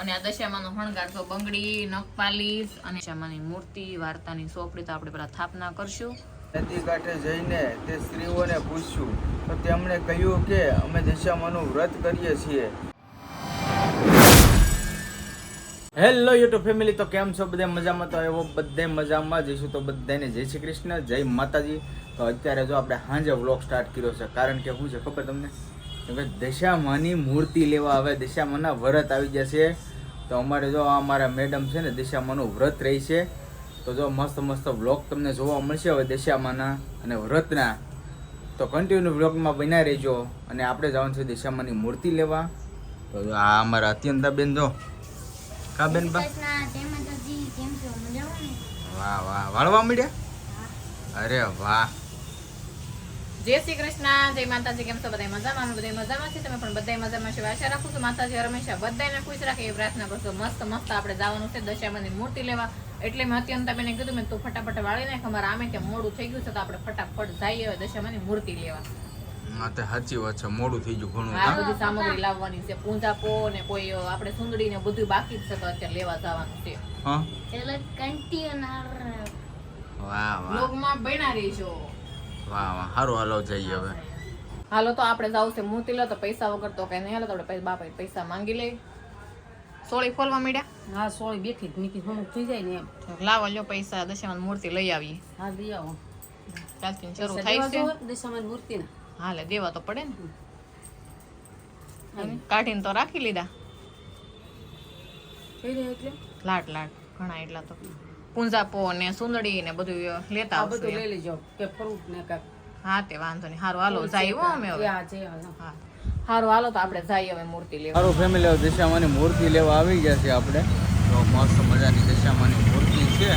અને આ દશામાનો શણગાર તો બંગડી નખપાલી અને દશામાની મૂર્તિ, વાર્તાની સોપડી તો આપણે પેલા સ્થાપના કરશું. નદી કાંઠે જઈને તે સ્ત્રીઓને પૂછ્યું, તો તેમણે કહ્યું કે અમે દશામાનું વ્રત કરીએ છીએ. હેલો યુટ્યુબ ફેમિલી, તો કેમ છો? બધા મજામાં? તો એવો બધે મજામાં જઈશું તો બધાને જય શ્રી કૃષ્ણ, જય માતાજી. તો અત્યારે જો આપણે સાંજે વ્લોગ સ્ટાર્ટ કર્યો છે. કારણ કે શું છે ખબર તમને? કે દશામાની મૂર્તિ લેવા હવે દશામાના વ્રત આવી જશે. તો અમારે જો અમારા મેડમ છે ને દશામાનું વ્રત રહી છે. તો જો મસ્ત મસ્ત વ્લોગ તમને જોવા મળશે હવે દશામાના અને વ્રતના. તો કન્ટિન્યુ વ્લોગમાં બન્યા રહેજો અને આપણે જવાનું છે દશામાની મૂર્તિ લેવા. તો આ અમારા અત્યંતાબેન જો. કા બેન બા? વાહ વાહ વાળવા મળ્યા? અરે વાહ. જય શ્રી કૃષ્ણ જય માતાજી કેમ છો? બધા મજામાં? અમે બધા મજામાં છીએ. તમે પણ બધા મજામાં છે. આશા રાખું છું માતાજી હંમેશા બધાને ખુશ રાખે. એ પ્રાર્થના કરશો મસ્ત મસ્ત આપણે જવાનું છે દશામાની મૂર્તિ લેવા. એટલે મેં અત્યંત તમે કીધું મેં તું ફટાફટ વાળી નાખ. અમારે આમે કે મોડું થઈ ગયું છે તો આપણે ફટાફટ જઈએ હવે દશામાની મૂર્તિ લેવા. માતે સાચી વાત છે. મોડું થઈ ગયું ઘણું. આ બધી સામગ્રી લાવવાની છે. પૂંજાપો ને કોઈ આપણે સુંદડી ને બધું બાકી છે તો અત્યારે લેવા જવાનું છે. હા? વાહ વાહ. લોગમાં બન્યા રહીશો વાહ વાહ. સારું હાલો જઈએ હવે. હાલો તો આપણે જાવ છે મૂર્તિ લો તો પૈસા વગર તો કઈ નહીં. હાલો તો આપણે બાપા પૈસા માંગી લઈ સોળી ખોલવા માંડ્યા? હા સોળી બેઠી જ નીકળી. હું થઈ જાય ને એમ. લાવો લ્યો પૈસા દશામાન મૂર્તિ લઈ આવી હા દઈ આવો. ચાલતી શરૂ થાય દેવા છે. દશામાની હા હાલે દેવા તો પડે ને. કાઢીને તો રાખી લીધા. લાટ લાટ. ઘણા એટલા તો. પૂંજાપો ને સુંદડી ને બધું લેતા આ બધું આવશું લઈ લેજો કે ફ્રૂટ ને કાક હા તે વાંધો નહીં. હારું હાલો જાય હો અમે હવે. હા, હારું હાલો તો આપણે જઈએ હવે મૂર્તિ લેવા. સારું ફેમિલી દશામાની મૂર્તિ લેવા આવી ગયા છે આપણે. તો મસ્ત મજાની દશામાની મૂર્તિ છે.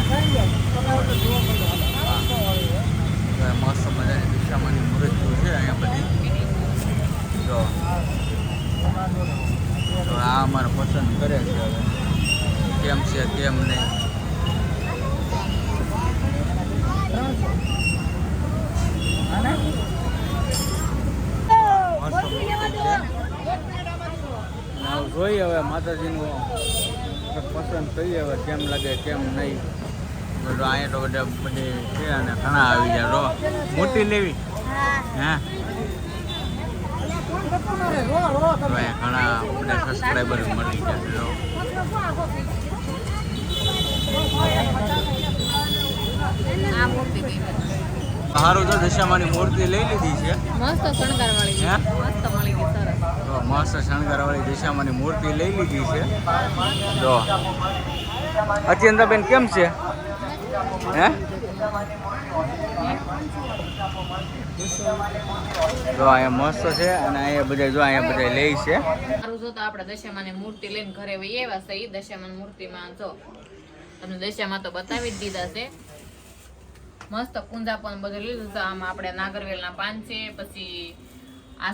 મસ્ત મજાની દશામાની મૂર્તિઓ છે અહીંયા બધી. તો તો આ અમારે પસંદ કરે છે હવે. કેમ છે કેમ નહીં મસ્ત મૂર્તિ છે ನಾವು જોઈએ હવે માતાજીનું પસંદ કરીએ હવે કેમ લાગે કેમ નહીં. બધું અહીંયા તો બધા બધી છે અને ઘણા આવી જાય રો મોટી લેવી. હા? ઘણા બધા સબસ્ક્રાઈબર મળી જશે રો. સારું તો દશામાની મૂર્તિ લઈ લીધી છે. મસ્ત શણગાર વાળી? મસ્ત. મસ્ત શણગારવાળી દિશામાંની મૂર્તિ લઈ લીધી છે. જો. અત્યંતાબેન કેમ છે? હે? જો, અહીંયા મસ્ત છે અને અહીંયા બધા જો, અહીંયા બધા લે છે. સારું જો તો આપણે દશામાની મૂર્તિ લઈને ઘરે વહી આવ્યા છે એ દશામાની મૂર્તિમાં જો. તમને દશામાં તો બતાવી જ દીધા છે. મસ્ત કુંજા પણ બધું લીધું છે. આમાં આપણે નાગરવેલના પાન છે, પછી આ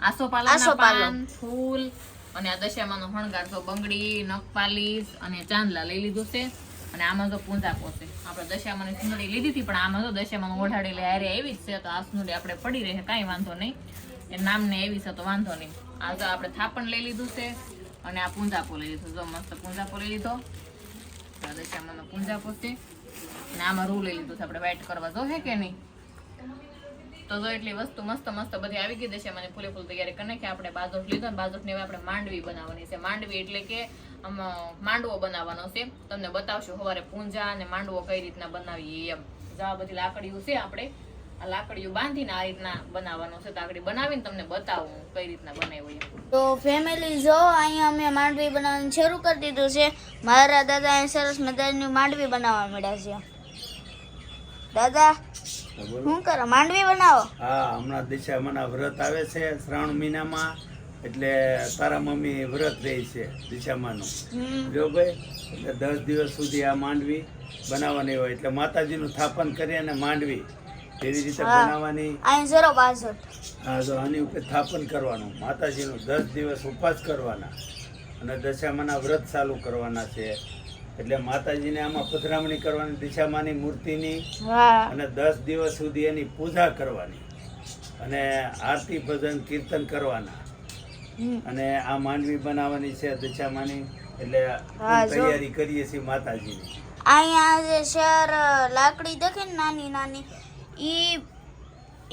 અ, આસોપાલવના પાન ફૂલ અને આ દશામાનો હણગાર તો બંગડી નખપાલીસ અને ચાંદલા લઈ લીધું છે. અને આમાં તો પૂંજાપો પોતે આપણે દશામાની સુંદડી લીધી હતી પણ આમાં તો દશામાં ઓઢાડેલી હારે એવી જ છે તો આ સુંદડી આપણે પડી રહે કાંઈ વાંધો નહીં. એ નામને એવી છે તો વાંધો નહીં. આ તો આપણે થાપણ લઈ લીધું છે અને આ પૂંજાપો લઈ લીધું. જો મસ્ત પૂંજાપો લઈ લીધો. દશામાનો પૂંજાપો છે અને આમાં રૂ લઈ લીધું છે આપણે વાઇટ કરવા. જો હે કે નહીં? તો જો એટલી વસ્તુ મસ્ત મસ્ત બધી આવી ગઈ છે મને ફૂલે ફૂલ તૈયારી કરી નાખી. આપણે બાજોટ લીધો ને બાજોટની હવે આપણે માંડવી બનાવવાની છે. માંડવી એટલે કે માંડવો બનાવવાનો છે. તમને બતાવશું સવારે પૂંજા અને માંડવો કઈ રીતના બનાવીએ એમ. જવા બધી લાકડીઓ છે આપણે. આ લાકડીઓ બાંધીને આ રીતના બનાવવાનો છે. આગળ બનાવીને તમને બતાવું કઈ રીતના બનાવ્યું તો ફેમિલી જો અહીંયા અમે માંડવી બનાવવાનું શરૂ કરી દીધું છે. મારા દાદા અહીં સરસ મજાની માંડવી બનાવવા મળ્યા છે. દાદા શું કરો? માંડવી બનાવો? હા હમણાં દિશામાના વ્રત આવે છે શ્રાવણ મહિનામાં એટલે તારા મમ્મી વ્રત રહી છે દિશામાનું. જો ભાઈ એટલે દસ દિવસ સુધી આ માંડવી બનાવવાની હોય એટલે માતાજીનું સ્થાપન કરી અને માંડવી એવી રીતે. બનાવવાની? હા તો આની ઉપર સ્થાપન કરવાનું. માતાજીનું દસ દિવસ ઉપવાસ કરવાના અને દશામાના વ્રત ચાલુ કરવાના છે. એટલે માતાજીને આમાં પધરામણી કરવાની દિશામાની મૂર્તિની અને દસ દિવસ સુધી એની પૂજા કરવાની અને આરતી ભજન કીર્તન કરવાના. અને આ માંડવી બનાવવાની છે દશામાની એટલે તૈયારી કરીએ છીએ માતાજીની. અહીંયા જે શેર લાકડી દેખે ને નાની નાની ઈ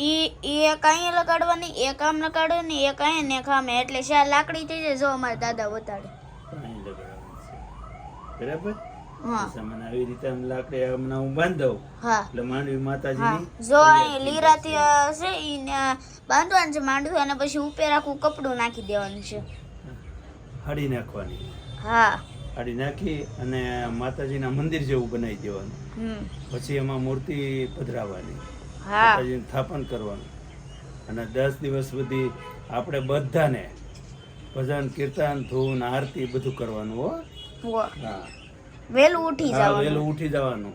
ઈ એક અહીંયા લગાડવાની એક આમ લગાડવાની એક અહીંયા ને એક આમ. એટલે શેર લાકડી થઈ જાય જો અમારા દાદા બતાડે બરાબર? હા. આવી રીતે આમ લાકડે હમણાં હું બાંધવ એટલે માંડવી માતાજી જો અહીં લીરાથી છે ઈને બાંધવાનું છે માંડવી અને પછી ઉપર આખું કપડું નાખી દેવાનું છે. હાડી નાખવાની. હા. હાડી નાખી અને માતાજીના મંદિર જેવું બનાવી દેવાનું. પછી એમાં મૂર્તિ પધરાવવાની. હા. માતાજીનું સ્થાપન કરવાનું. અને દસ દિવસ સુધી આપણે બધાને ભજન કીર્તન ધૂન આરતી બધું કરવાનું હો. વહેલું ઉઠી જવાનું. વહેલું ઉઠી જવાનું.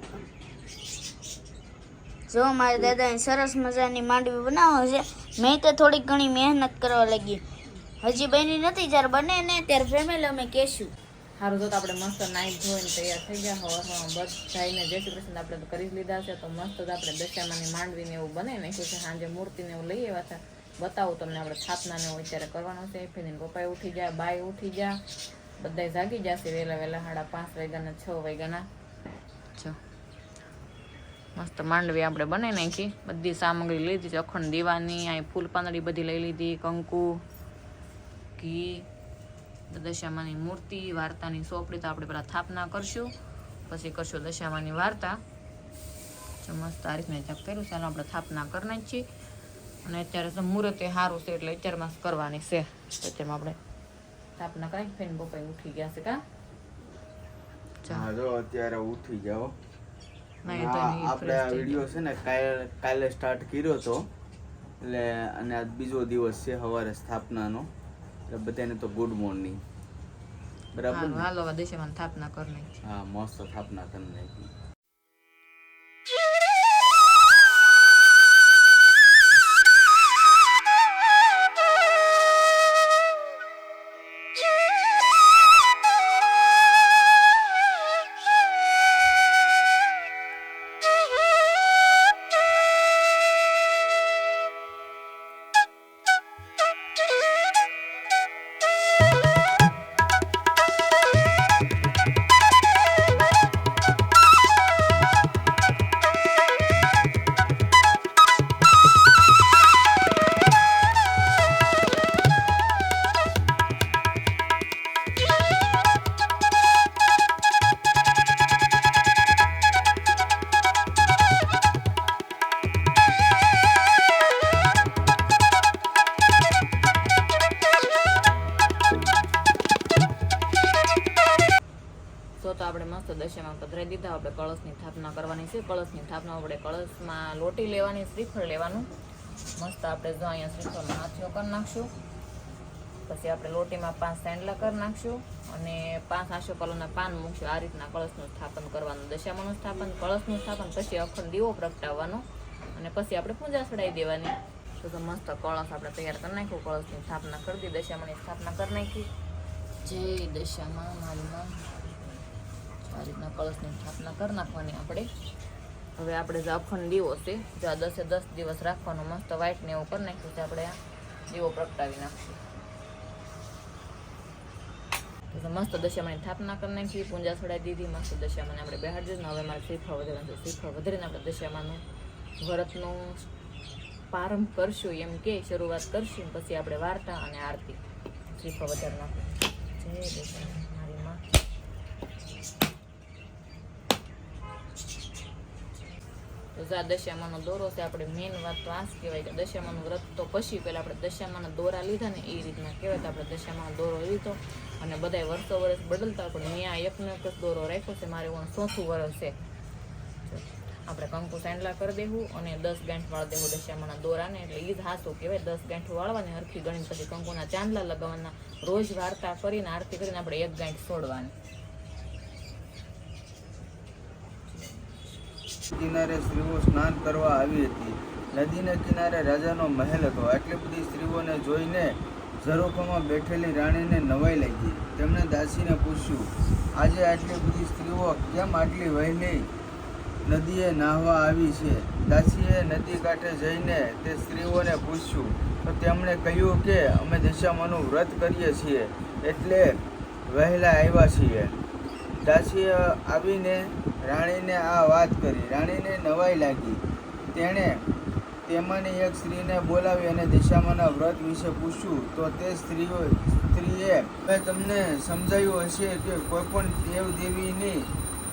જો મારા દાદાએ સરસ મજાની માંડવી બનાવો છે. મેં તો થોડીક ઘણી મહેનત કરવા લાગી. હજી બની નથી જ્યારે બને ને ત્યારે ફેમિલી અમે કહેશું. સારું તો આપણે મસ્ત નાઈ ધોઈને તૈયાર થઈ ગયા. હવા બસ જઈને જય શ્રી કૃષ્ણ આપણે તો કરી જ લીધા છે. તો મસ્ત જ આપણે દશામાની માંડવીને એવું ને. નાખ્યું છે સાંજે મૂર્તિને એવું લઈ આવ્યા હતા. બતાવું તમને આપણે સ્થાપનાને એવું અત્યારે કરવાનો છે. ફેરીને પપ્પાએ ઉઠી જાય બાઈ ઉઠી ગયા. બધાય જાગી જશે વહેલા વહેલા, સાડા પાંચ વાગ્યાના, છ વાગ્યાના. જો. મસ્ત માંડવી આપણે બનાવી નાખી. બધી સામગ્રી લીધી અખંડ દીવાની, અહીં ફૂલ પાંદડી બધી લઈ લીધી, કંકુ, ઘી, દશામાની મૂર્તિ, વાર્તાની સોપડી તો આપણે પેલા સ્થાપના કરશું. પછી કરશું દશામાની વાર્તા. મસ્ત આ રીતના ચેક કર્યું ચાલો આપણે સ્થાપના કરવાની છીએ અને અત્યારે મુહૂર્ત સારું છે એટલે અત્યારમાં કરવાની છે. તો આપણે ફેન બપાઈ ઉઠી ગયા છે કા? હા જો અત્યારે ઉઠી જાઓ. આપણે આ વીડિયો છે ને કાલે કાલે સ્ટાર્ટ કર્યો તો. એટલે અને આજ બીજો દિવસ છે સવારે સ્થાપનાનો. એટલે બધાને તો ગુડ મોર્નિંગ બરાબર હાલો દેશે મને સ્થાપના કરી નાખી હા મસ્ત સ્થાપના કરી નાખી. છે કળશની સ્થાપના આપણે કળશમાં લોટી લેવાની, શ્રીફળ લેવાનું. મસ્ત આપણે જો અહીંયા શ્રીફળમાં હાથીઓ કરી નાખશું. પછી આપણે લોટીમાં પાંચ સેન્ડલા કરી નાખશું અને પાંચ આશો કલરના પાન મૂકશું. આ રીતના કળશનું સ્થાપન કરવાનું, દશામાનું સ્થાપન, કળશનું સ્થાપન, પછી અખંડ દીવો પ્રગટાવવાનો અને પછી આપણે પૂજા ચડાવી દેવાની. તો મસ્ત કળશ આપણે તૈયાર કરી નાખ્યું. કળશની સ્થાપના કરી દીધી દશામાની સ્થાપના કરી નાખી. જય દશામાં મારીમાં આ રીતના કળશની સ્થાપના કરી નાખવાની આપણે. હવે આપણે જે અખંડ દીવો છે. જે આ દસે દસ દિવસ રાખવાનો મસ્ત વ્હાઈટ ને એવું કરી નાખ્યું છે, આપણે દીવો પ્રગટાવી નાખશું. મસ્ત દશામાની સ્થાપના કરી નાખી, પૂંજા છોડાવી દીધી, મસ્ત દશામાને આપણે બેહાડી દીધું ને. હવે મારે શ્રીફળ વધારવાનું છે શ્રીફળ વધારીને આપણે દશામાનું વ્રતનું પ્રારંભ કરશું એમ કે, શરૂઆત કરશું પછી આપણે વાર્તા અને આરતી. શ્રીફળ વધારી નાખું. જય દશામાં, મારી માં. તો દશામાનો દોરો છે, આપણે મેન વાત તો આ જ કહેવાય કે દશામાનું વ્રત તો પછી પહેલાં આપણે દશામાના દોરા લીધા ને એ રીતના કહેવાય તો આપણે દશામાનો દોરો લીધો અને બધાય વર્ષો વર્ષ બદલતા પણ મેં આ એકનો એક દોરો રાખ્યો છે, મારે ઓન ચોથું વર્ષ છે. આપણે કંકુ સાંડલા કરી દેવું અને દસ ગાંઠ વાળ દેવું દશામાના દોરાને, એટલે એ જ હાસું કહેવાય, દસ ગાંઠ વાળવાની હરખી ગણી પછી કંકુના ચાંદલા લગાવવાના, રોજ વાર્તા કરીને આરતી કરીને આપણે એક ગાંઠ છોડવાની. કિનારે સ્ત્રીઓ સ્નાન કરવા આવી હતી. નદીના કિનારે રાજાનો મહેલ હતો. આટલી બધી સ્ત્રીઓને જોઈને ઝરોખામાં બેઠેલી રાણીને નવાઈ લાગી. તેમણે દાસીને પૂછ્યું, આજે આટલી બધી સ્ત્રીઓ કેમ આટલી વહેલી નદીએ નાહવા આવી છે? દાસીએ નદી કાંઠે જઈને તે સ્ત્રીઓને પૂછ્યું, તો તેમણે કહ્યું કે અમે દશામાનું વ્રત કરીએ છીએ, એટલે વહેલા આવ્યા છીએ. દાસીએ આવીને રાણીને આ વાત કરી. રાણીને નવાઈ લાગી. તેણે તેમાંની એક સ્ત્રીને બોલાવી અને દિશામાના વ્રત વિશે પૂછ્યું. તો તે સ્ત્રીઓ, સ્ત્રીએ, મેં તમને સમજાવ્યું હશે કે કોઈપણ દેવદેવીની દેવ દેવીની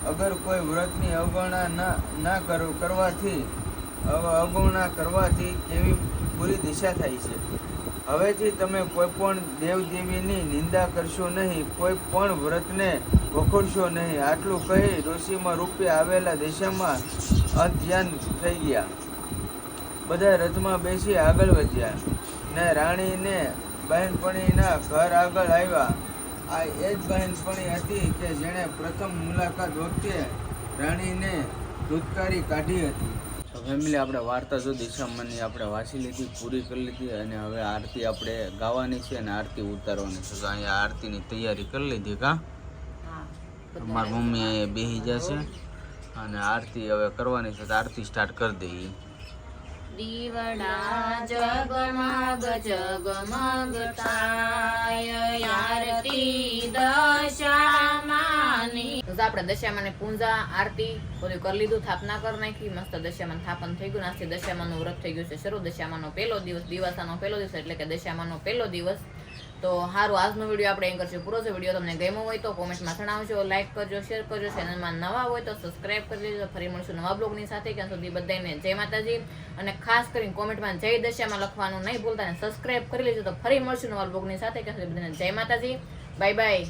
અગર કોઈ વ્રતની અવગણના ના કરવાથી, અવ- અવગણના કરવાથી કેવી બુરી દિશા થાય છે. હવેથી તમે કોઈ પણ દેવદેવીની નિંદા કરશો નહીં કોઈ પણ વ્રતને વખોડશો નહીં. આટલું કહી ઋષિમાં રૂપે આવેલા દિશામાં અધ્યાન થઈ ગયા. બધા રથમાં બેસી આગળ વધ્યા ને રાણીને બહેનપણીના ઘર આગળ આવ્યા. આ એ જ બહેનપણી હતી કે જેણે પ્રથમ મુલાકાત વખતે રાણીને ધૂતકારી કાઢી હતી. તો ફેમિલી આપણે વાર્તા જો દિશામાંની આપણે વાંચી લીધી પૂરી કરી લીધી અને હવે આરતી આપણે ગાવાની છે અને આરતી ઉતારવાની છે. તો અહીંયા આરતીની તૈયારી કરી લીધી કા? મારી મમ્મી અહીંયા બેસી જશે અને આરતી હવે કરવાની છે તો આરતી સ્ટાર્ટ કરી દઈએ. દીવડા જગમગ જગમગ તાય આરતી દશામાની તો આપણે દશામાની પૂંજા, આરતી બધું કરી લીધું, થાપના કરી નાખી, મસ્ત દશામાન થાપન થઈ ગયું. આજથી દશામાનું વ્રત થઈ ગયું છે શરૂ. દશામાનો પહેલો દિવસ, દિવાસાનો પહેલો દિવસ એટલે કે દશામાનો પહેલો દિવસ. તો સારું આજનો વીડિયો આપણે એમ કરશું. પૂરો છે. વીડિયો તમને ગમ્યો હોય તો કોમેન્ટમાં જણાવજો, લાઈક કરજો, શેર કરજો. ચેનલમાં નવા હોય તો સબસ્ક્રાઇબ કરી દેજો. ફરી મળશું નવા બ્લોગની સાથે. ત્યાં સુધી બધાને જય માતાજી. અને ખાસ કરીને કોમેન્ટમાં જય દશામાં લખવાનું નહીં ભૂલતા. અને સબસ્ક્રાઇબ કરી લેજો તો ફરી મળશું નવા બ્લોગની સાથે. ત્યાં સુધી બધાને જય માતાજી. Bye bye.